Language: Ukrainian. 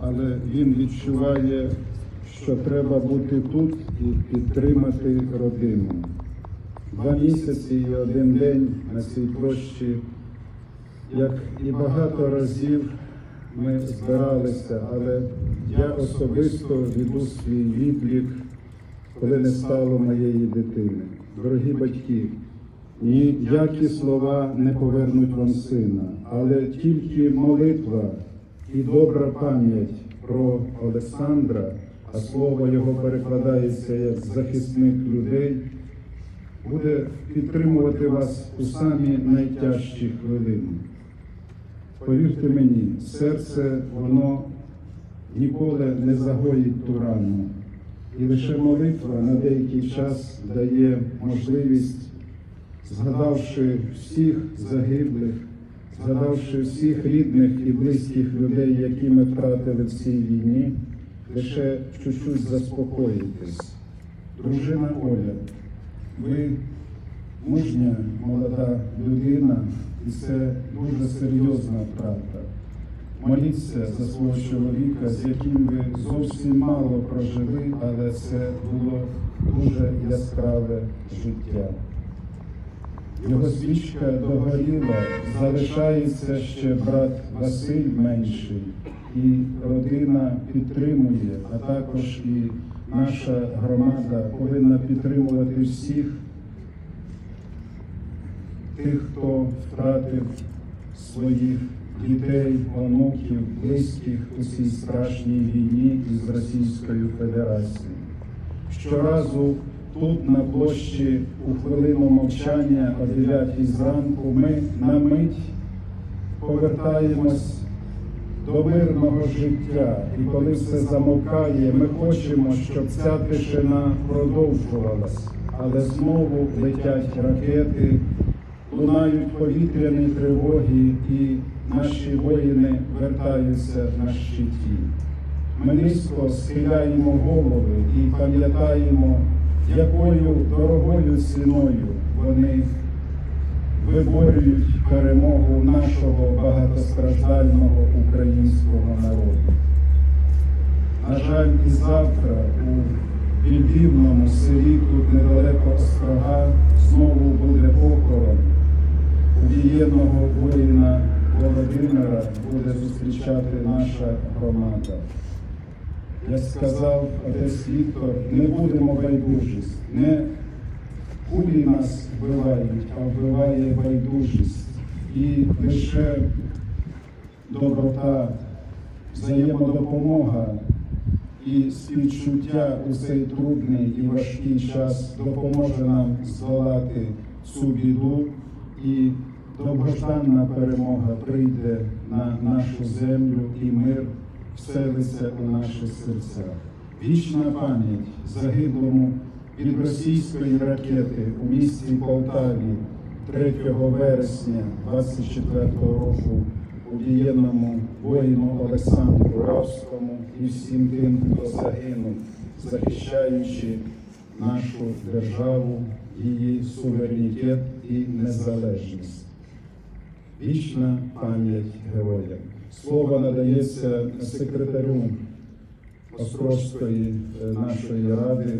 але він відчуває, що треба бути тут і підтримати родину. Два місяці і один день на цій площі, як і багато разів ми збиралися, але я особисто веду свій відлік, коли не стало моєї дитини. Дорогі батьки, ніякі слова не повернуть вам сина, але тільки молитва і добра пам'ять про Олександра, а слово його перекладається як захисник людей, буде підтримувати вас у самі найтяжчі хвилини. Повірте мені, серце воно ніколи не загоїть ту рану. І лише молитва на деякий час дає можливість, згадавши всіх загиблих, згадавши всіх рідних і близьких людей, які ми втратили в цій війні, лише чуть-чуть заспокоїтись. Дружина Оля, ви мужня молода людина, і це дуже серйозна втрата. Моліться за свого чоловіка, з яким ви зовсім мало прожили, але це було дуже яскраве життя. Його свічка догоріла, залишається ще брат Василь менший, і родина підтримує, а також і наша громада повинна підтримувати всіх тих, хто втратив своїх дітей, онуків, близьких у цій страшній війні із Російською Федерацією. Щоразу тут, на площі, у хвилину мовчання о 9 зранку, ми на мить повертаємось до мирного життя. І коли все замовкає, ми хочемо, щоб ця тишина продовжувалась, але знову летять ракети, лунають повітряні тривоги, і наші воїни вертаються на щиті. Ми низько схиляємо голови і пам'ятаємо, якою дорогою ціною вони виборюють перемогу нашого багатостраждального українського народу. На жаль, і завтра у Вільдівному селі, тут недалеко Острога, знову буде похорон убієнного воїна Володимира буде зустрічати наша громада. Я сказав, отець Віктор, не будемо байдужість. Не кулі нас вбивають, а вбиває байдужість. І лише доброта, взаємодопомога і співчуття у цей трудний і важкий час допоможе нам здолати цю біду і довгожданна перемога прийде на нашу землю і мир вселиться у наші серця. Вічна пам'ять загиблому від російської ракети у місті Полтаві 3 вересня 24 року убієнному воїну Олександру Равському і всім тим, хто загинув, захищаючи нашу державу, її суверенітет і незалежність. Вічна пам'ять героям. Слово надається секретарю Острозької е, нашої ради